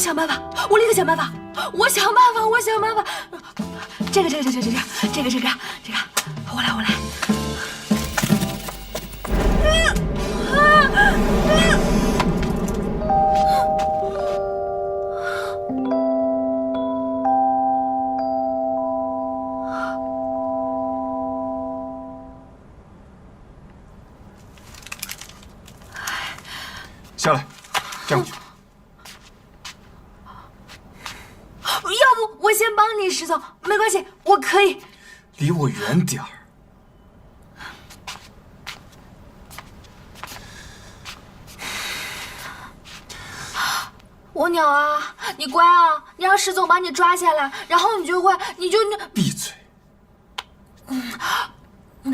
想办法，我立刻想办法，我想办法，我想办法。这个，这个，这个，这个，这个，这个，这个，我来，我来。下来，站过去。要不我先帮你，石总，没关系，我可以。离我远点儿。蜗鸟啊，你乖啊，你让石总把你抓下来，然后你就会，你就那。闭嘴！这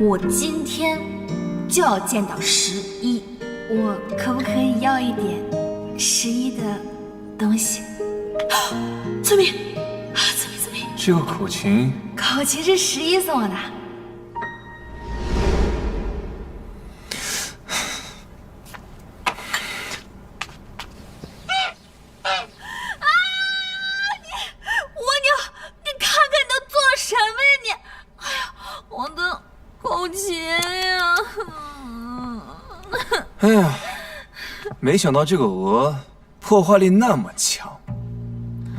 我今天就要见到十一，我可不可以要一点十一的东西？村民，啊，村民，村民，这个口琴口琴是十一送我的。啊，你蜗牛，你看看你都做了什么呀你？哎呀，我的口琴呀！哎呀，没想到这个鹅破坏力那么强。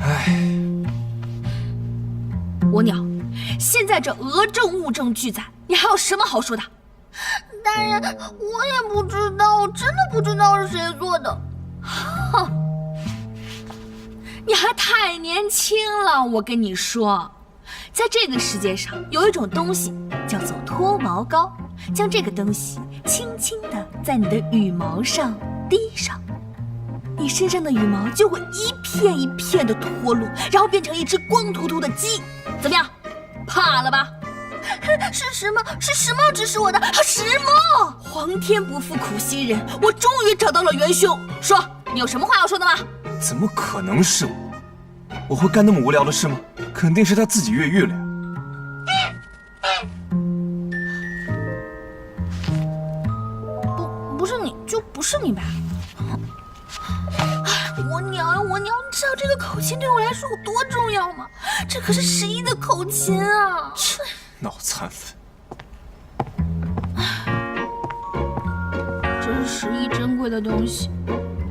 哎，我鸟，现在这鹅证物证俱在，你还有什么好说的？大人，我也不知道，我真的不知道是谁做的。哼，你还太年轻了，我跟你说，在这个世界上有一种东西叫做脱毛膏，将这个东西轻轻的在你的羽毛上滴上，你身上的羽毛就会一片一片的脱落，然后变成一只光秃秃的鸡。怎么样？怕了吧？是石墨，是石墨指使我的。石墨，皇天不负苦心人，我终于找到了元凶。说，你有什么话要说的吗？怎么可能是我？我会干那么无聊的事吗？肯定是他自己越狱了呀。不是你吧？哎，我娘呀，我娘！你知道这个口琴对我来说有多重要吗？这可是十一的口琴啊！切，脑残粉！这是十一珍贵的东西，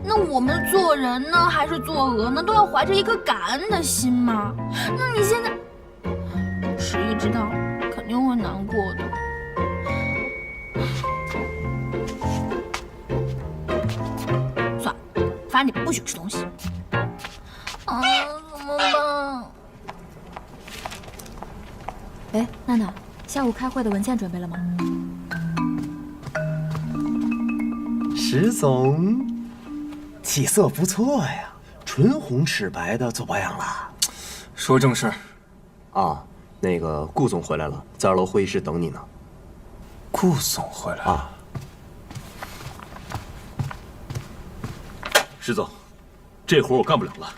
那我们做人呢，还是做鹅呢，都要怀着一颗感恩的心嘛。那你现在，十一知道肯定会难过的。你不许吃东西。啊，怎么办？哎，娜娜，下午开会的文件准备了吗？石总，气色不错呀，唇红齿白的，做保养了。说正事儿，啊，那个顾总回来了，在二楼会议室等你呢。顾总回来了。啊，石总，这活我干不了了。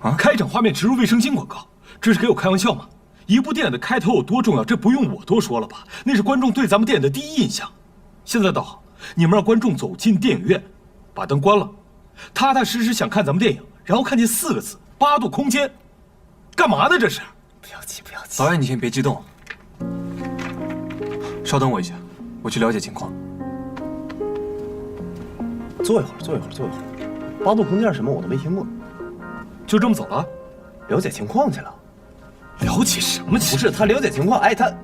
啊开场画面植入卫生巾广告，这是给我开玩笑吗？一部电影的开头有多重要，这不用我多说了吧？那是观众对咱们电影的第一印象。现在倒好，你们让观众走进电影院，把灯关了，踏踏实实想看咱们电影，然后看见四个字“八度空间”，干嘛呢？这是？不要急，不要急。导演，你先别激动，稍等我一下，我去了解情况。坐一会儿，坐一会儿，坐一会儿。八度空间是什么我都没听过，就这么走了？了解情况去了。了解什么情？不是他了解情况，哎，他